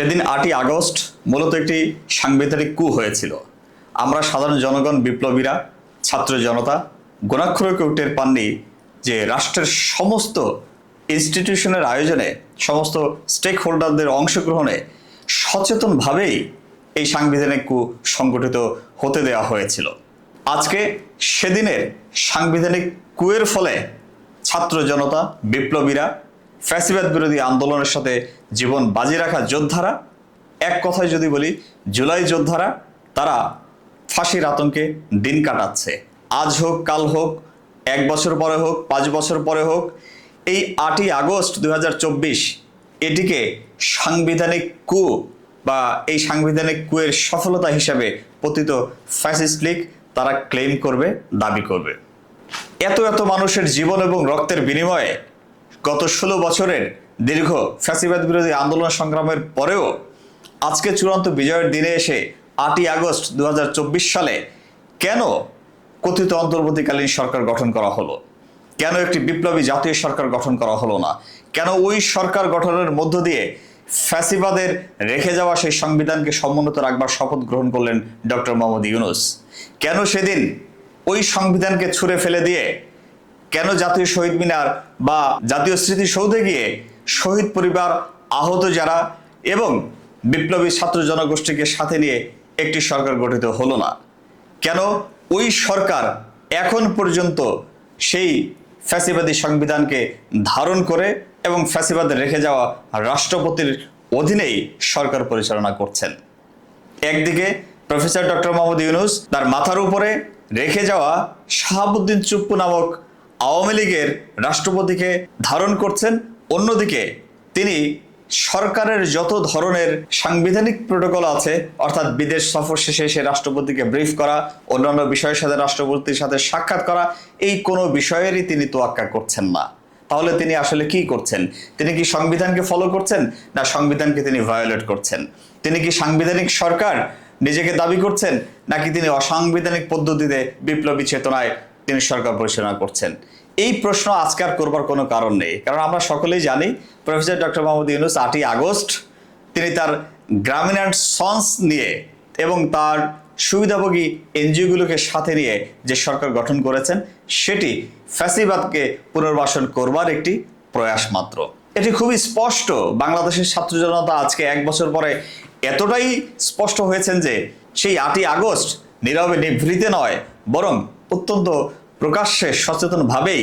সেদিন আটই আগস্ট মূলত একটি সাংবিধানিক কু হয়েছিল। আমরা সাধারণ জনগণ, বিপ্লবীরা, ছাত্র জনতা গোনাক্ষরে কেউ টের পাননি যে রাষ্ট্রের সমস্ত ইনস্টিটিউশনের আয়োজনে, সমস্ত স্টেক হোল্ডারদের অংশগ্রহণে সচেতনভাবেই এই সাংবিধানিক কু সংগঠিত হতে দেওয়া হয়েছিল। আজকে সেদিনের সাংবিধানিক কুয়ের ফলে ছাত্র জনতা, বিপ্লবীরা, ফ্যাসিবাদ বিরোধী আন্দোলনের সাথে জীবন বাজি রাখা যোদ্ধারা, এক কথায় যদি বলি, জুলাই যোদ্ধারা, তারা ফাঁসির আতঙ্কে দিন কাটাচ্ছে। আজ হোক, কাল হোক, এক বছর পরে হোক, পাঁচ বছর পরে হোক, এই আটই আগস্ট দু হাজার চব্বিশ এটিকে সাংবিধানিক কু বা এই সাংবিধানিক কুয়ের সফলতা হিসাবে পতিত ফ্যাসিস্ট লীগ তারা ক্লেম করবে, দাবি করবে। এত এত মানুষের জীবন এবং রক্তের বিনিময়ে গত ষোলো বছরের দীর্ঘ ফ্যাসিবাদ বিরোধী আন্দোলন সংগ্রামের পরেও আজকে চূড়ান্ত বিজয়ের দিনে এসে আটই আগস্ট দুহাজার চব্বিশ সালে কেন কথিত অন্তর্বর্তীকালীন সরকার গঠন করা হলো? কেন একটি বিপ্লবী জাতীয় সরকার গঠন করা হলো না? কেন ওই সরকার গঠনের মধ্য দিয়ে ফ্যাসিবাদের রেখে যাওয়া সেই সংবিধানকে সমুন্নত রাখবার শপথ গ্রহণ করলেন ডক্টর মোহাম্মদ ইউনুস? কেন সেদিন ওই সংবিধানকে ছুঁড়ে ফেলে দিয়ে কেন জাতীয় শহীদ মিনার বা জাতীয় স্মৃতিসৌধে গিয়ে শহীদ পরিবার আহত যারা এবং বিপ্লবী ছাত্র জনগোষ্ঠীকে সাথে নিয়ে একটি সরকার গঠিত হলো না। কেন? ওই সরকার এখন পর্যন্ত সেই ফ্যাসিবাদী সংবিধানকে ধারণ করে এবং ফ্যাসিবাদ রেখে যাওয়া রাষ্ট্রপতির অধীনেই সরকার পরিচালনা করছেন। একদিকে প্রফেসর ডক্টর মোহাম্মদ ইউনুস তার মাথার উপরে রেখে যাওয়া শাহাবুদ্দিন চুপ্পু নামক আওয়ামী লীগের রাষ্ট্রপতিকে ধারণ করছেন অন্যদিকে তিনি সরকারের যত ধরনের সাংবিধানিক প্রোটোকল আছে, অর্থাৎ বিদেশ সফর শেষে সে রাষ্ট্রপতিকে ব্রিফ করা, অন্যান্য বিষয়ের সাথে রাষ্ট্রপতির সাথে সাক্ষাৎ করা, এই কোনো বিষয়েরই তিনি তোয়াক্কা করছেন না। তাহলে তিনি আসলে কি করছেন? তিনি কি সংবিধানকে ফলো করছেন? না, সংবিধানকে তিনি ভায়োলেট করছেন? তিনি কি সাংবিধানিক সরকার নিজেকে দাবি করছেন? নাকি তিনি অসাংবিধানিক পদ্ধতিতে বিপ্লবী চেতনায় তিনি সরকার পরিচালনা করছেন? এই প্রশ্ন আজকে আর করবার কোনো কারণ নেই। কারণ আমরা সকলেই জানি, প্রফেসর ডক্টর মোহাম্মদ ইউনুস আটই আগস্ট, তিনি তার গ্রামীণ সন্স নিয়ে এবং তার সুবিধাভোগী এনজিওগুলোকে সাথে নিয়ে যে সরকার গঠন করেছেন, সেটি ফ্যাসিবাদকে পুনর্বাসন করবার একটি প্রয়াস মাত্র। এটি খুবই স্পষ্ট, বাংলাদেশের ছাত্র জনতা আজকে এক বছর পরে এতটাই স্পষ্ট হয়েছেন যে সেই আটই আগস্ট নীরবে নিভৃতে নয়, বরং অত্যন্ত প্রকাশ্যে সচেতনভাবেই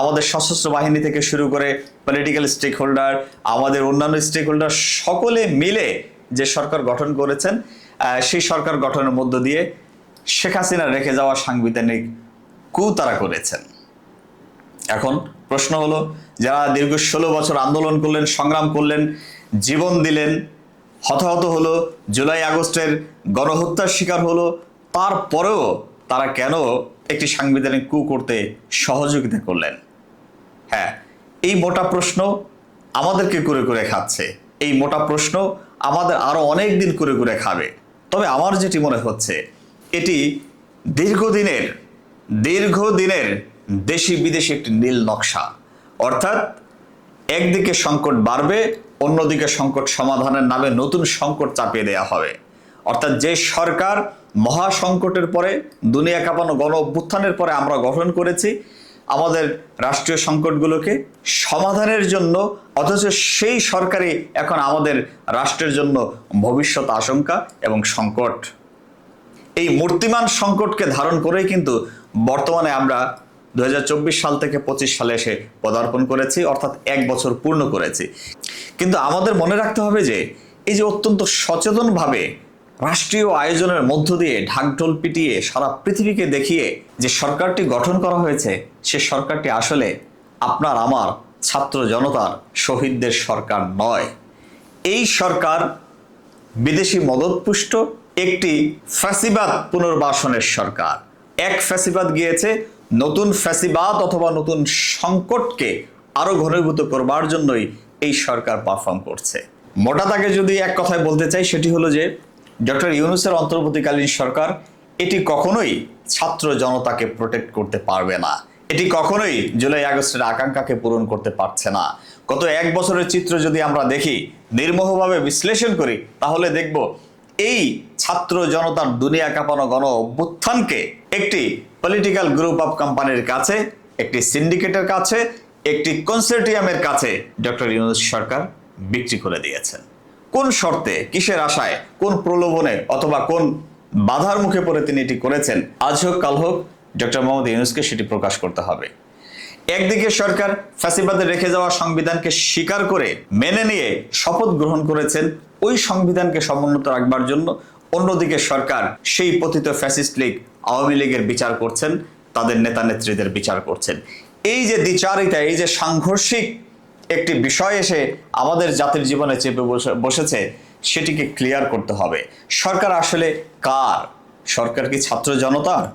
আমাদের সশস্ত্র বাহিনী থেকে শুরু করে পলিটিক্যাল স্টেক হোল্ডার আমাদের অন্যান্য স্টেক হোল্ডার সকলে মিলে যে সরকার গঠন করেছেন সেই সরকার গঠনের মধ্য দিয়ে শেখ হাসিনা রেখে যাওয়া সাংবিধানিক কু তারা করেছেন। এখন প্রশ্ন হলো, যারা দীর্ঘ ষোলো বছর আন্দোলন করলেন, সংগ্রাম করলেন, জীবন দিলেন, হতাহত হলো, জুলাই আগস্টের গণহত্যার শিকার হলো, তারপরেও তারা কেন একটি সাংবিধানিক কু করতে সহযোগিতা করলেন? হ্যাঁ এই মোটা প্রশ্ন আমাদেরকে করে করে খাচ্ছে। এই মোটা প্রশ্ন আমাদের আরও অনেক দিন করে করে খাবে। তবে আমার যেটি মনে হচ্ছে, এটি দীর্ঘদিনের দীর্ঘদিনের দেশি বিদেশি একটি নীল নকশা। অর্থাৎ একদিকে সংকট বাড়বে, অন্যদিকে সংকট সমাধানের নামে নতুন সংকট চাপিয়ে দেওয়া হবে। অর্থাৎ যে সরকার মহা সংকটের পরে, দুনিয়া কাঁপানো গণ অভ্যুত্থানের পরে আমরা গঠন করেছি। আমাদের রাষ্ট্রীয় সংকটগুলোকে সমাধানের জন্য, অথচ সেই সরকারই এখন আমাদের রাষ্ট্রের জন্য ভবিষ্যৎ আশঙ্কা এবং সংকট। এই মূর্তিমান সংকটকে ধারণ করেই কিন্তু বর্তমানে আমরা দু হাজার চব্বিশ সাল থেকে পঁচিশ সালে এসে পদার্পণ করেছি, অর্থাৎ এক বছর পূর্ণ করেছি। কিন্তু আমাদের মনে রাখতে হবে যে, এই যে অত্যন্ত সচেতনভাবে রাষ্ট্রীয় আয়োজনের মধ্য দিয়ে ঢাকঢোল পিটিয়ে সারা পৃথিবীকে দেখিয়ে যে সরকারটি গঠন করা হয়েছে, সে সরকারটি আসলে আপনার, আমার ছাত্র জনতার শহীদদের সরকার নয়। এই সরকার বিদেশি মদতপুষ্ট, একটি ফ্যাসিবাদ পুনর্বাসনের সরকার। এক ফ্যাসিবাদ গিয়েছে, নতুন ফ্যাসিবাদ অথবা নতুন সংকটকে আরও ঘনীভূত করবার জন্যই এই সরকার পারফর্ম করছে। মোটা তাকে যদি এক কথায় বলতে চাই, সেটি হলো যে ডক্টর ইউনুসের অন্তর্বর্তীকালীন সরকার এটি কখনোই ছাত্র জনতাকে প্রোটেক্ট করতে পারবে না। এটি কখনোই জুলাই আগস্টের আকাঙ্ক্ষাকে পূরণ করতে পারছে না। গত এক বছরের চিত্র যদি আমরা দেখি, নির্মোহভাবে বিশ্লেষণ করি, তাহলে দেখব এই ছাত্র জনতার দুনিয়া কাঁপানো গণ অভ্যুত্থানকে একটি পলিটিক্যাল গ্রুপ অফ কোম্পানির কাছে, একটি সিন্ডিকেটের কাছে, একটি কনসোর্টিয়ামের কাছে ডক্টর ইউনুস সরকার বিক্রি করে দিয়েছেন। কোন শর্তে, কিসের আশায়, কোন প্রলোভনে অথবা কোন বাধার মুখে পড়ে তিনি এটি করেছেন, আজ হোক, কাল হোক, ডক্টর মোহাম্মদ ইউনুসকে সেটি প্রকাশ করতে হবে। একদিকে সরকার ফ্যাসিবাদে রেখে যাওয়া সংবিধানকে স্বীকার করে মেনে নিয়ে শপথ গ্রহণ করেছেন, ওই সংবিধানকে সমুন্নত রাখবার জন্য। অন্যদিকে সরকার সেই পতিত ফ্যাসিস্ট লীগ, আওয়ামী লীগের বিচার করছেন, তাদের নেতা নেত্রীদের বিচার করছেন। এই যে দ্বিচারিতা, এই যে সাংঘর্ষিক একটি বিষয় এসে আমাদের জাতির জীবনে চেপে বসে- বসেছে, সেটিকে ক্লিয়ার করতে হবে। সরকার আসলে কার? সরকার কি ছাত্র জনতার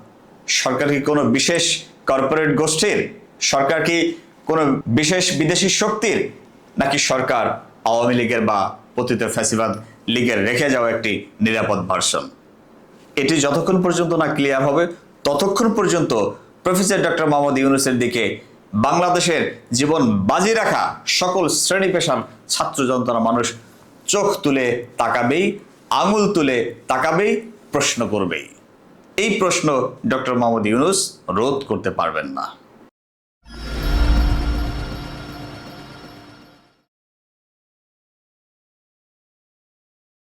সরকার কি কোনো বিশেষ কর্পোরেট গোষ্ঠীর? সরকার কি কোনো বিশেষ বিদেশি শক্তির? নাকি সরকার আওয়ামী লীগের বা পতিত ফ্যাসিবাদ লীগের রেখে যাওয়া একটি নিরাপদ ভার্সন? এটি যতক্ষণ পর্যন্ত না ক্লিয়ার হবে, ততক্ষণ পর্যন্ত প্রফেসর ডক্টর মোহাম্মদ ইউনুসের দিকে বাংলাদেশের জীবন বাজি রাখা সকল শ্রেণি পেশার ছাত্র যন্ত্রণা মানুষ চোখ তুলে তাকাবেই, আঙুল তুলে তাকাবেই, প্রশ্ন করবেই। এই প্রশ্ন ডক্টর মোহাম্মদ ইউনুস রোধ করতে পারবেন না।